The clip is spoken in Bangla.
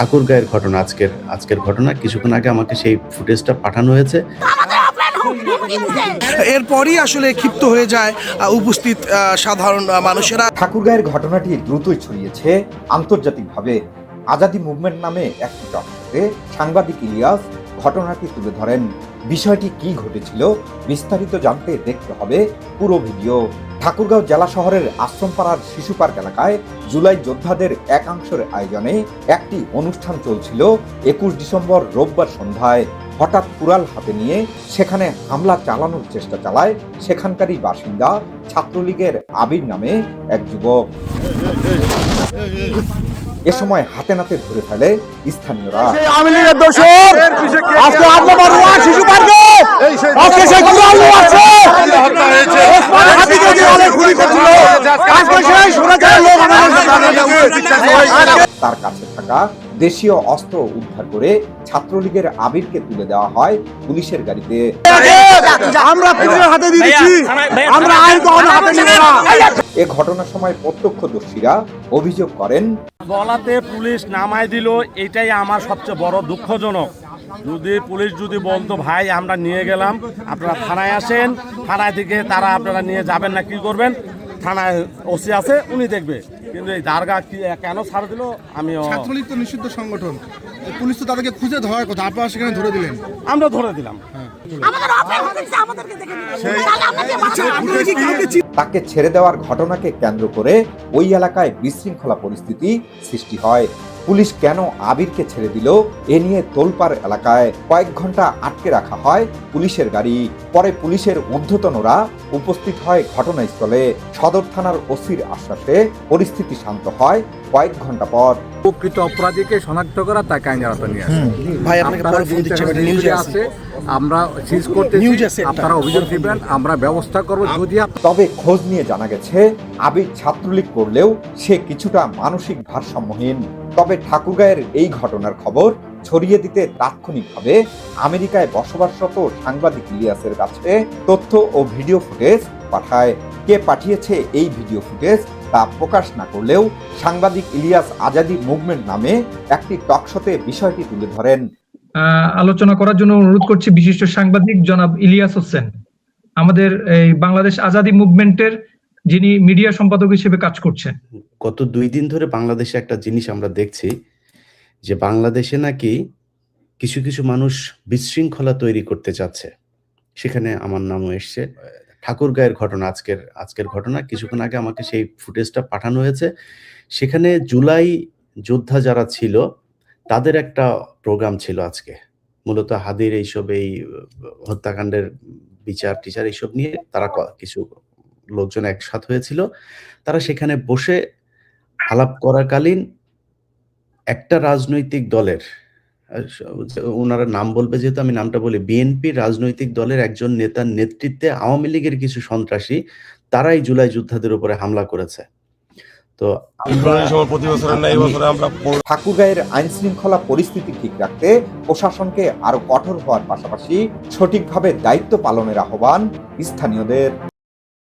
ঠাকুরগাঁয়ের ঘটনা আজকের আজকের ঘটনা। কিছুক্ষণ আগে আমাকে সেই ফুটেজটা পাঠানো হয়েছে। এরপরই আসলে ক্ষিপ্ত হয়ে যায় উপস্থিত সাধারণ মানুষেরা। ঠাকুরগাঁয়ের ঘটনাটি দ্রুতই ছড়িয়েছে আন্তর্জাতিকভাবে। আজাদি মুভমেন্ট নামে একটি টকশোতে সাংবাদিক ইলিয়াস ঘটনাটি তুলে ধরেন। বিষয়টি কি ঘটেছিল বিস্তারিত জানতে দেখতে হবে পুরো ভিডিও। ঠাকুরগাঁও জেলা শহরের আশ্রমপাড়ার শিশু পার্ক এলাকায় জুলাই যোদ্ধাদের একাংশের আয়োজনে একটি অনুষ্ঠান চলছিল একুশ ডিসেম্বর রোববার সন্ধ্যায়। হঠাৎ কুড়াল হাতে নিয়ে সেখানে হামলা চালানোর চেষ্টা চালায় সেখানকারই বাসিন্দা ছাত্রলীগের আবির নামে এক যুবক। এ সময় হাতে নাতে ধরে ফেলে স্থানীয়রা। তার কাছে থাকা দেশীয় অস্ত্র উদ্ধার করে ছাত্রলীগের আবিরকে তুলে দেওয়া হয় পুলিশের গাড়িতে আমরা পুলিশের হাতে দিয়েছি আমরা আইন কখনো হাতে নিব না এ ঘটনার সময় প্রত্যক্ষদর্শীরা অভিযোগ করেন বলাতে পুলিশ নামাই দিল এটাই আমার সবচেয়ে বড় দুঃখজনক যদি পুলিশ যদি বলতো ভাই আমরা নিয়ে গেলাম আপনারা থানায় আসেন। থানায় থেকে তারা আপনারা নিয়ে যাবেন না কি করবেন? থানায় ওসি আছে উনি দেখবে। কিন্তু এই দারগা কি কেন ছাড় দিল? আমিও ছাত্রলীগ তো নিষিদ্ধ সংগঠন। পুলিশ তো তাদেরকে খুঁজে ধরার কথা আপনারা সেখানে ধরে দিলেন। আমরা ধরে দিলাম। বাঁচাও। তাকে ছেড়ে দেওয়ার ঘটনাকে কেন্দ্র করে ওই এলাকায় বিশৃঙ্খলা পরিস্থিতি সৃষ্টি হয়। পুলিশ কেন আবিরকে ছেড়ে দিল? এ নিয়ে তোলপাড় এলাকায় কয়েক ঘণ্টা আটকে রাখা হয় পুলিশের গাড়ি। পরে পুলিশের ঊর্ধ্বতনরা উপস্থিত হয় ঘটনাস্থলে। সদর থানার ওসির আশ্বাসে পরিস্থিতি শান্ত হয়। কয়েক ঘণ্টা পর প্রকৃত অপরাধীকে শনাক্ত করা তাকে আইন আওতা নিয়ে আসে। ভাই আপনাকে আপনারা ফোন দিচ্ছি যেটা নিউজে নিউজে আছে। আমরা সিজ করতে নিউজ আছে আপনারা অভিযোগ দিবেন আমরা ব্যবস্থা করব যদি তবে খোঁজ নিয়ে জানা গেছে আবির ছাত্রলীগ করলেও সে কিছুটা মানসিক ভারসাম্যহীন। তবে ঠাকুরগাঁয়ের এই ঘটনার খবর ছড়িয়ে দিতে তাৎক্ষণিকভাবে আমেরিকায় বসবাসরত সাংবাদিক ইলিয়াসের কাছে তথ্য ও ভিডিও ফুটেজ পাঠায়। কে পাঠিয়েছে এই ভিডিও ফুটেজ তা প্রকাশ না করলেও সাংবাদিক ইলিয়াস আজাদি মুভমেন্ট নামে একটি টকশোতে বিষয়টি তুলে ধরেন। আলোচনা করার জন্য অনুরোধ করছি বিশিষ্ট সাংবাদিক জনাব ইলিয়াস হোসেন। আমাদের এই বাংলাদেশ আজাদি মুভমেন্টের যিনি মিডিয়া সম্পাদক হিসেবে কাজ করছেন। গত দুই দিন ধরে বাংলাদেশে একটা জিনিস আমরা দেখছি যে বাংলাদেশে নাকি কিছু কিছু মানুষ বিশৃঙ্খলা তৈরি করতে চাচ্ছে। সেখানে আমার নামও এসছে। ঠাকুরগাঁয়ের ঘটনা, আজকের আজকের ঘটনা। কিছুক্ষণ আগে আমাকে সেই ফুটেজটা পাঠানো হয়েছে। সেখানে জুলাই যোদ্ধা যারা ছিল, তাদের একটা প্রোগ্রাম ছিল আজকে। মূলত হাদির এইসব, এই, হত্যাকাণ্ডের বিচার টিচার এইসব নিয়ে তারা কিছু লোকজন একসাথ হয়েছিল। তারা সেখানে বসে আলাপ করাকালীন একটা রাজনৈতিক দলের ওনারা নাম বলবে যেহেতু আমি নামটা বলি বিএনপি রাজনৈতিক দলের একজন নেতার নেতৃত্বে আওয়ামী লীগের কিছু সন্ত্রাসী তারাই জুলাই যোদ্ধাদের উপরে হামলা করেছে। তো প্রতি বছর না এই বছর আমরা ঠাকুরগাঁয়ের আইন শৃঙ্খলা পরিস্থিতি ঠিক রাখতে প্রশাসনকে আরও কঠোর হওয়ার পাশাপাশি সঠিকভাবে দায়িত্ব পালনের আহ্বান স্থানীয়দের।